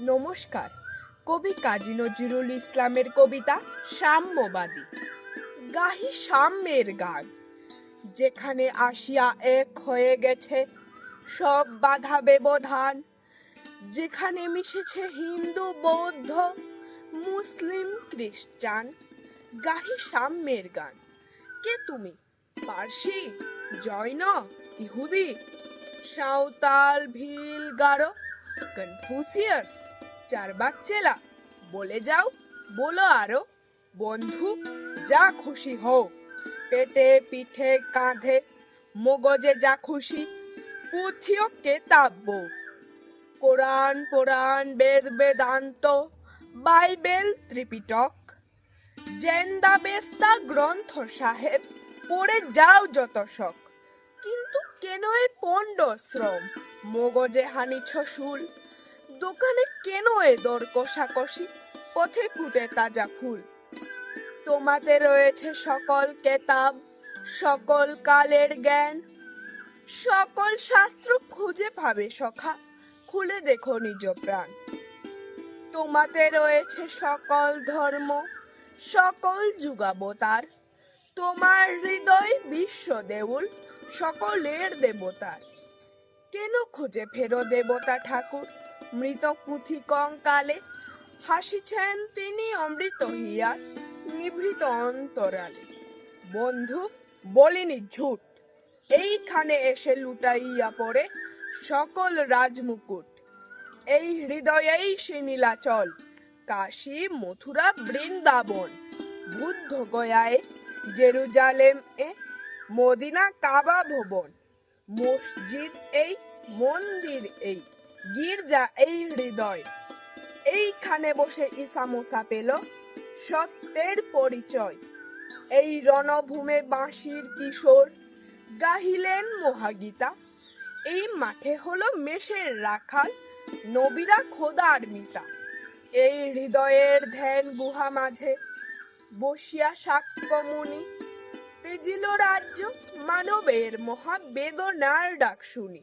নমস্কার। কবি কাজী নজরুল ইসলামের কবিতা সাম্যবাদী। গাহি সাম্যের গান। যেখানে আসিয়া এক হয়ে গেছে সব বাধা ব্যবধান। যেখানে মিশেছে হিন্দু, বৌদ্ধ, মুসলিম, খ্রিস্টান। গাহি সাম্যের গান। কে তুমি? পার্সি? জৈন? ইহুদি? সাঁওতাল, ভিল, গারো? কনফুসিয়াস? চারবাক চেলা। বলে যাও, বলো আরও। বন্ধু, যা খুশি হও। পেটে, পিঠে, কাঁধে, মগজে যা খুশি, পুঁথিও কেতাব্য কোরআন পুরাণ বেদ, বেদান্ত, বাইবেল, ত্রিপিটক। জেন্দা বেস্তা গ্রন্থ সাহেব, পড়ে যাও যত শখ। কিন্তু কেন এ পণ্ড শ্রম? মগজে হানিছ শুল দোকানে কেন এ দর কষাকষি? পথে ফুটে তাজা ফুল। তোমাতে রয়েছে সকল কেতাব, সকল কালের জ্ঞান। সকল শাস্ত্র খুঁজে পাবে সখা, খুলে দেখো নিজ প্রাণ। তোমাতে রয়েছে সকল ধর্ম, সকল যুগাবতার। তোমার হৃদয় বিশ্ব দেউল, সকলের দেবতার। কেন খুঁজে ফেরো দেবতা ঠাকুর? মৃত পুঁথি কঙ্কালে হাসিছেন তিনি অমৃত হিয়ার নিভৃত অন্তরালে। বন্ধু, বলিনি ঝুট, এইখানে এসে লুটাইয়া পড়ে সকল রাজমুকুট। এই হৃদয়েই সে নীলাচল, কাশী, মথুরা, বৃন্দাবন। বুদ্ধ গয়ায় জেরুজালেম এ মদিনা কাবা ভবন। মসজিদ এই, মন্দির এই। গির্জা এই হৃদয়। এইখানে বসে ঈসা মোসা পেল সত্যের পরিচয়। এই রণভূমে বাঁশির কিশোর গাহিলেন মহাগীতা। এই মাঠে হলো মেষের রাখাল, নবীরা খোদার মিতা। এই হৃদয়ের ধ্যান গুহা মাঝে বসিয়া সাক্ষ্যমুনি তেজিল রাজ্য মানবের মহাবেদনার ডাক শুনি।